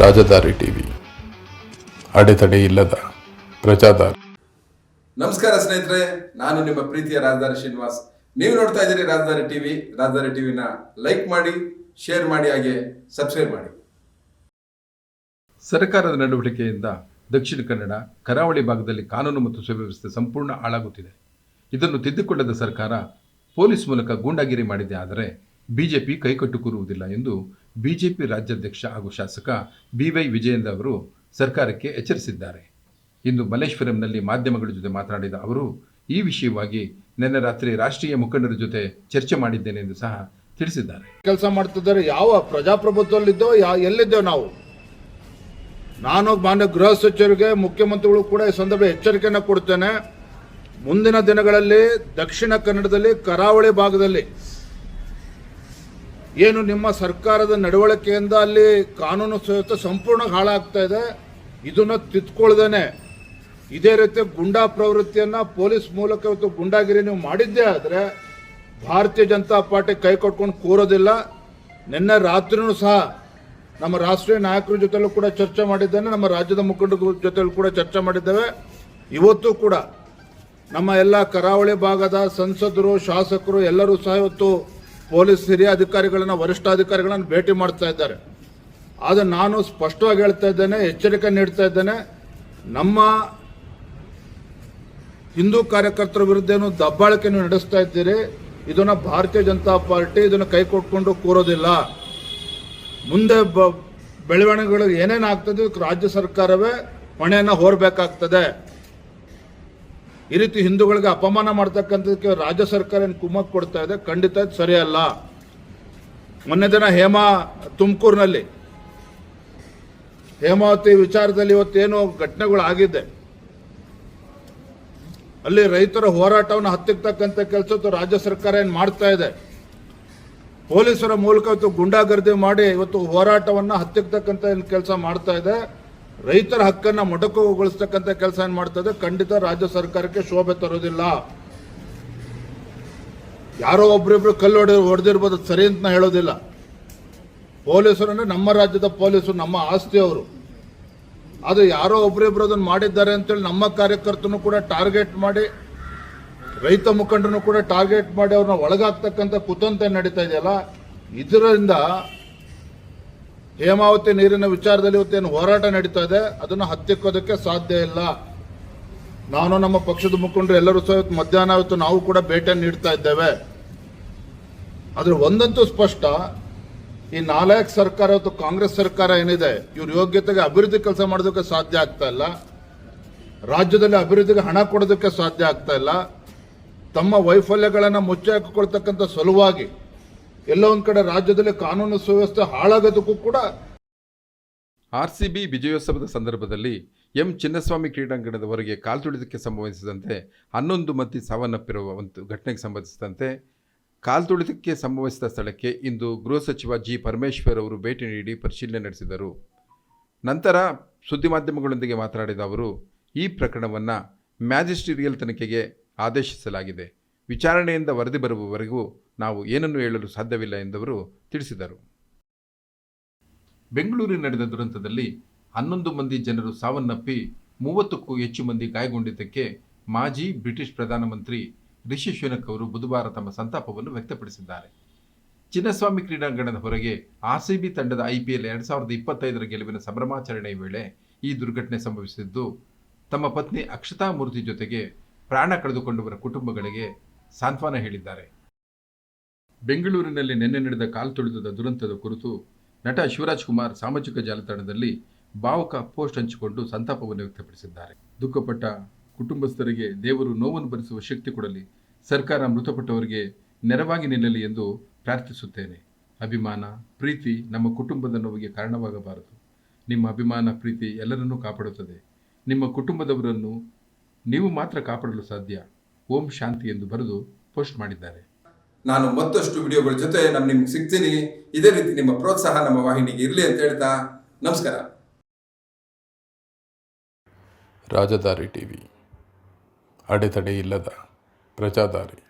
ರಾಜದಾರಿ TV. ಅಡೆತಡೆ ಇಲ್ಲದ ಪ್ರಜಾದಾರಿ. ನಮಸ್ಕಾರ ಸ್ನೇಹಿತರೆ, ನಾನು ನಿಮ್ಮ ಪ್ರೀತಿಯ ರಾಜಧಾನಿ ಶ್ರೀನಿವಾಸ್. ನೀವು ನೋಡ್ತಾ ಇದ್ದೀರಿ ರಾಜಧಾನಿ ಟಿವಿ. ರಾಜಧಾನಿ ಟಿವಿನ ಲೈಕ್ ಮಾಡಿ, ಶೇರ್ ಮಾಡಿ, ಹಾಗೆ ಸಬ್ಸ್ಕ್ರೈಬ್ ಮಾಡಿ. ಸರ್ಕಾರದ ನಡವಳಿಕೆಯಿಂದ ದಕ್ಷಿಣ ಕನ್ನಡ ಕರಾವಳಿ ಭಾಗದಲ್ಲಿ ಕಾನೂನು ಮತ್ತು ಸುವ್ಯವಸ್ಥೆ ಸಂಪೂರ್ಣ ಹಾಳಾಗುತ್ತಿದೆ. ಇದನ್ನು ತಿದ್ದುಕೊಳ್ಳದ ಸರ್ಕಾರ ಪೊಲೀಸ್ ಮೂಲಕ ಗೂಂಡಾಗಿರಿ ಮಾಡಿದೆ, ಆದರೆ ಬಿಜೆಪಿ ಕೈಕಟ್ಟು ಕೂರುವುದಿಲ್ಲ ಎಂದು ಬಿಜೆಪಿ ರಾಜ್ಯಾಧ್ಯಕ್ಷ ಹಾಗೂ ಶಾಸಕ ಬಿವೈ ವಿಜಯೇಂದ್ರ ಅವರು ಸರ್ಕಾರಕ್ಕೆ ಎಚ್ಚರಿಸಿದ್ದಾರೆ. ಇಂದು ಮಲ್ಲೇಶ್ವರಂನಲ್ಲಿ ಮಾಧ್ಯಮಗಳ ಜೊತೆ ಮಾತನಾಡಿದ ಅವರು, ಈ ವಿಷಯವಾಗಿ ನಿನ್ನೆ ರಾತ್ರಿ ರಾಷ್ಟ್ರೀಯ ಮುಖಂಡರ ಜೊತೆ ಚರ್ಚೆ ಮಾಡಿದ್ದೇನೆ ಎಂದು ಸಹ ತಿಳಿಸಿದ್ದಾರೆ. ಕೆಲಸ ಮಾಡ್ತಿದ್ದಾರೆ, ಯಾವ ಪ್ರಜಾಪ್ರಭುತ್ವದಲ್ಲಿದ್ದೋ ಯಾ ಎಲ್ಲಿದ್ದೇವೆ ನಾವು. ನಾನು ಮಾನ್ಯ ಗೃಹ ಸಚಿವರಿಗೆ, ಮುಖ್ಯಮಂತ್ರಿಗಳು ಕೂಡ ಈ ಸಂದರ್ಭ ಎಚ್ಚರಿಕೆಯನ್ನು ಕೊಡ್ತೇನೆ. ಮುಂದಿನ ದಿನಗಳಲ್ಲಿ ದಕ್ಷಿಣ ಕನ್ನಡದಲ್ಲಿ ಕರಾವಳಿ ಭಾಗದಲ್ಲಿ ಏನು ನಿಮ್ಮ ಸರ್ಕಾರದ ನಡವಳಿಕೆಯಿಂದ ಅಲ್ಲಿ ಕಾನೂನು ಸುವ್ಯವಸ್ಥೆ ಸಂಪೂರ್ಣ ಹಾಳಾಗ್ತಾ ಇದೆ? ಇದನ್ನ ತಿದ್ಕೊಳ್ದೇನೆ. ಇದೇ ರೀತಿ ಗುಂಡಾ ಪ್ರವೃತ್ತಿಯನ್ನ ಪೊಲೀಸ್ ಮೂಲಕ ಇವತ್ತು ಗುಂಡಾಗಿರಿ ನೀವು ಮಾಡಿದ್ದೇ ಆದರೆ ಭಾರತೀಯ ಜನತಾ ಪಾರ್ಟಿ ಕೈ ಕೊಟ್ಕೊಂಡು ಕೂರೋದಿಲ್ಲ. ನಿನ್ನೆ ರಾತ್ರಿಯೂ ಸಹ ನಮ್ಮ ರಾಷ್ಟ್ರೀಯ ನಾಯಕರ ಜೊತೆಲೂ ಕೂಡ ಚರ್ಚೆ ಮಾಡಿದ್ದೇನೆ, ನಮ್ಮ ರಾಜ್ಯದ ಮುಖಂಡರ ಜೊತೆಲೂ ಕೂಡ ಚರ್ಚೆ ಮಾಡಿದ್ದೇವೆ. ಇವತ್ತು ಕೂಡ ನಮ್ಮ ಎಲ್ಲ ಕರಾವಳಿ ಭಾಗದ ಸಂಸದರು, ಶಾಸಕರು ಎಲ್ಲರೂ ಸಹ ಇವತ್ತು ಪೊಲೀಸ್ ಹಿರಿಯ ಅಧಿಕಾರಿಗಳನ್ನ, ವರಿಷ್ಠಾಧಿಕಾರಿಗಳನ್ನು ಭೇಟಿ ಮಾಡ್ತಾ ಇದ್ದಾರೆ. ಆದರೆ ನಾನು ಸ್ಪಷ್ಟವಾಗಿ ಹೇಳ್ತಾ ಇದ್ದೇನೆ, ಎಚ್ಚರಿಕೆ ನೀಡ್ತಾ ಇದ್ದೇನೆ, ನಮ್ಮ ಹಿಂದೂ ಕಾರ್ಯಕರ್ತರ ವಿರುದ್ಧ ಏನು ದಬ್ಬಾಳಿಕೆ ನೀವು ನಡೆಸ್ತಾ ಇದ್ದೀರಿ, ಇದನ್ನ ಭಾರತೀಯ ಜನತಾ ಪಾರ್ಟಿ ಇದನ್ನು ಕೈ ಕೊಟ್ಕೊಂಡು ಕೂರೋದಿಲ್ಲ. ಮುಂದೆ ಬೆಳವಣಿಗೆಗಳು ಏನೇನು ಆಗ್ತದೆ ರಾಜ್ಯ ಸರ್ಕಾರವೇ ಹೊಣೆಯನ್ನು ಹೊರಬೇಕಾಗ್ತದೆ. ಈ ರೀತಿ ಹಿಂದೂಗಳಿಗೆ ಅಪಮಾನ ಮಾಡ್ತಕ್ಕಂಥದಕ್ಕೆ ರಾಜ್ಯ ಸರ್ಕಾರ ಏನು ಕುಮ್ಮಕ್ಕು ಕೊಡ್ತಾ ಇದೆ? ಖಂಡಿತ ಸರಿಯಲ್ಲ. ಮೊನ್ನೆ ದಿನ ಹೇಮಾ ತುಮಕೂರಿನಲ್ಲಿ, ಹೇಮಾವತಿ ವಿಚಾರದಲ್ಲಿ ಇವತ್ತೇನು ಘಟನೆಗಳು ಆಗಿದೆ ಅಲ್ಲಿ ರೈತರ ಹೋರಾಟವನ್ನು ಹತ್ತಿಕ್ತಕ್ಕಂಥ ಕೆಲಸ ರಾಜ್ಯ ಸರ್ಕಾರ ಏನು ಮಾಡ್ತಾ ಇದೆ? ಪೊಲೀಸರ ಮೂಲಕ ಇವತ್ತು ಗುಂಡಾಗರ್ದಿ ಮಾಡಿ ಇವತ್ತು ಹೋರಾಟವನ್ನು ಹತ್ತಿಕ್ತಕ್ಕಂಥ ಕೆಲಸ ಮಾಡ್ತಾ ಇದೆ? ರೈತರ ಹಕ್ಕನ್ನು ಮೊಟಕುಗೊಳಿಸ್ತಕ್ಕಂಥ ಕೆಲಸ ಏನು ಮಾಡ್ತದೆ? ಖಂಡಿತ ರಾಜ್ಯ ಸರ್ಕಾರಕ್ಕೆ ಶೋಭೆ ತರೋದಿಲ್ಲ. ಯಾರೋ ಒಬ್ರಿಬ್ರು ಕಲ್ಲು ಹೊಡೆ ಹೊಡೆದಿರ್ಬೋದು, ಸರಿ ಅಂತ ನಾ ಹೇಳೋದಿಲ್ಲ. ಪೊಲೀಸರು ಅಂದರೆ ನಮ್ಮ ರಾಜ್ಯದ ಪೊಲೀಸರು, ನಮ್ಮ ಆಸ್ತಿಯವರು ಅದು ಯಾರೋ ಒಬ್ರಿಬ್ರು ಅದನ್ನು ಮಾಡಿದ್ದಾರೆ ಅಂತೇಳಿ ನಮ್ಮ ಕಾರ್ಯಕರ್ತನು ಕೂಡ ಟಾರ್ಗೆಟ್ ಮಾಡಿ, ರೈತ ಮುಖಂಡರನ್ನು ಕೂಡ ಟಾರ್ಗೆಟ್ ಮಾಡಿ ಅವ್ರನ್ನ ಒಳಗಾಗ್ತಕ್ಕಂಥ ಕುತಂತ್ರ ನಡೀತಾ ಇದೆಯಲ್ಲ? ಇದರಿಂದ ಹೇಮಾವತಿ ನೀರಿನ ವಿಚಾರದಲ್ಲಿ ಇವತ್ತೇನು ಹೋರಾಟ ನಡೀತಾ ಇದೆ, ಅದನ್ನು ಹತ್ತಿಕ್ಕೋದಕ್ಕೆ ಸಾಧ್ಯ ಇಲ್ಲ. ನಾನು ನಮ್ಮ ಪಕ್ಷದ ಮುಖಂಡರು ಎಲ್ಲರೂ ಸಹ ಇವತ್ತು ಮಧ್ಯಾಹ್ನ ಇವತ್ತು ನಾವು ಕೂಡ ಭೇಟಿಯನ್ನು ನೀಡ್ತಾ ಇದ್ದೇವೆ. ಆದರೆ ಒಂದಂತೂ ಸ್ಪಷ್ಟ, ಈ ನಾಲ್ಕು ಸರ್ಕಾರ ಇವತ್ತು ಕಾಂಗ್ರೆಸ್ ಸರ್ಕಾರ ಏನಿದೆ, ಇವ್ರ ಯೋಗ್ಯತೆಗೆ ಅಭಿವೃದ್ಧಿ ಕೆಲಸ ಮಾಡೋದಕ್ಕೆ ಸಾಧ್ಯ ಆಗ್ತಾ ಇಲ್ಲ. ರಾಜ್ಯದಲ್ಲಿ ಅಭಿವೃದ್ಧಿಗೆ ಹಣ ಕೊಡೋದಕ್ಕೆ ಸಾಧ್ಯ ಆಗ್ತಾ ಇಲ್ಲ. ತಮ್ಮ ವೈಫಲ್ಯಗಳನ್ನು ಮುಚ್ಚಿ ಹಾಕಿಕೊಳ್ತಕ್ಕಂಥ ಸಲುವಾಗಿ ಎಲ್ಲೋ ಒಂದ್ ಕಡೆ ರಾಜ್ಯದಲ್ಲಿ ಕಾನೂನು ಸುವ್ಯವಸ್ಥೆ ಹಾಳಾಗೋದಕ್ಕೂ ಕೂಡ ಆರ್ಸಿಬಿ ವಿಜಯೋತ್ಸವದ ಸಂದರ್ಭದಲ್ಲಿ ಎಂ ಚಿನ್ನಸ್ವಾಮಿ ಕ್ರೀಡಾಂಗಣದವರೆಗೆ ಕಾಲು ತುಳಿದಕ್ಕೆ ಸಂಭವಿಸಿದಂತೆ ಹನ್ನೊಂದು ಮಂದಿ ಸಾವನ್ನಪ್ಪಿರುವ ಒಂದು ಘಟನೆಗೆ ಸಂಬಂಧಿಸಿದಂತೆ ಕಾಲ್ತುಳಿತಕ್ಕೆ ಸಂಭವಿಸಿದ ಸ್ಥಳಕ್ಕೆ ಇಂದು ಗೃಹ ಸಚಿವ ಜಿ ಪರಮೇಶ್ವರ್ ಅವರು ಭೇಟಿ ನೀಡಿ ಪರಿಶೀಲನೆ ನಡೆಸಿದರು. ನಂತರ ಸುದ್ದಿ ಮಾಧ್ಯಮಗಳೊಂದಿಗೆ ಮಾತನಾಡಿದ ಅವರು, ಈ ಪ್ರಕರಣವನ್ನು ಮ್ಯಾಜಿಸ್ಟೀರಿಯಲ್ ತನಿಖೆಗೆ ಆದೇಶಿಸಲಾಗಿದೆ. ವಿಚಾರಣೆಯಿಂದ ವರದಿ ಬರುವವರೆಗೂ ನಾವು ಏನನ್ನು ಹೇಳಲು ಸಾಧ್ಯವಿಲ್ಲ ಎಂದವರು ತಿಳಿಸಿದರು. ಬೆಂಗಳೂರಿನ ನಡೆದ ದುರಂತದಲ್ಲಿ ಹನ್ನೊಂದು ಮಂದಿ ಜನರು ಸಾವನ್ನಪ್ಪಿ ಮೂವತ್ತಕ್ಕೂ ಹೆಚ್ಚು ಮಂದಿ ಗಾಯಗೊಂಡಿದ್ದಕ್ಕೆ ಮಾಜಿ ಬ್ರಿಟಿಷ್ ಪ್ರಧಾನಮಂತ್ರಿ ರಿಷಿ ಶುನಕ್ ಅವರು ಬುಧವಾರ ತಮ್ಮ ಸಂತಾಪವನ್ನು ವ್ಯಕ್ತಪಡಿಸಿದ್ದಾರೆ. ಚಿನ್ನಸ್ವಾಮಿ ಕ್ರೀಡಾಂಗಣದ ಹೊರಗೆ ಆರ್ಸಿಬಿ ತಂಡದ ಐಪಿಎಲ್ ಎರಡು ಸಾವಿರದ ಇಪ್ಪತ್ತೈದರ ಗೆಲುವಿನ ಸಂಭ್ರಮಾಚರಣೆ ವೇಳೆ ಈ ದುರ್ಘಟನೆ ಸಂಭವಿಸಿದ್ದು, ತಮ್ಮ ಪತ್ನಿ ಅಕ್ಷತಾ ಮೂರ್ತಿ ಜೊತೆಗೆ ಪ್ರಾಣ ಕಳೆದುಕೊಂಡವರ ಕುಟುಂಬಗಳಿಗೆ ಸಾಂತ್ವನ ಹೇಳಿದ್ದಾರೆ. ಬೆಂಗಳೂರಿನಲ್ಲಿ ನಿನ್ನೆ ನಡೆದ ಕಾಲ್ತುಳಿತದ ದುರಂತದ ಕುರಿತು ನಟ ಶಿವರಾಜ್ ಕುಮಾರ್ ಸಾಮಾಜಿಕ ಜಾಲತಾಣದಲ್ಲಿ ಭಾವುಕ ಪೋಸ್ಟ್ ಹಂಚಿಕೊಂಡು ಸಂತಾಪವನ್ನು ವ್ಯಕ್ತಪಡಿಸಿದ್ದಾರೆ. ದುಃಖಪಟ್ಟ ಕುಟುಂಬಸ್ಥರಿಗೆ ದೇವರು ನೋವನ್ನು ಭರಿಸುವ ಶಕ್ತಿ ಕೊಡಲಿ, ಸರ್ಕಾರ ಮೃತಪಟ್ಟವರಿಗೆ ನೆರವಾಗಿ ನಿಲ್ಲಲಿ ಎಂದು ಪ್ರಾರ್ಥಿಸುತ್ತೇನೆ. ಅಭಿಮಾನ, ಪ್ರೀತಿ ನಮ್ಮ ಕುಟುಂಬದ ನೋವಿಗೆ ಕಾರಣವಾಗಬಾರದು. ನಿಮ್ಮ ಅಭಿಮಾನ, ಪ್ರೀತಿ ಎಲ್ಲರನ್ನೂ ಕಾಪಾಡುತ್ತದೆ. ನಿಮ್ಮ ಕುಟುಂಬದವರನ್ನು ನೀವು ಮಾತ್ರ ಕಾಪಾಡಲು ಸಾಧ್ಯ. ಓಂ ಶಾಂತಿ ಎಂದು ಬರೆದು ಪೋಸ್ಟ್ ಮಾಡಿದ್ದಾರೆ. ನಾನು ಮತ್ತಷ್ಟು ವಿಡಿಯೋಗಳ ಜೊತೆ ನಾನು ನಿಮ್ಗೆ ಸಿಗ್ತೀನಿ. ಇದೇ ರೀತಿ ನಿಮ್ಮ ಪ್ರೋತ್ಸಾಹ ನಮ್ಮ ವಾಹಿನಿಗೆ ಇರಲಿ ಅಂತ ಹೇಳ್ತಾ ನಮಸ್ಕಾರ. ರಾಜಧಾರಿ ಟಿವಿ. ಅಡೆತಡೆ ಇಲ್ಲದ ಪ್ರಜಾದಾರಿ.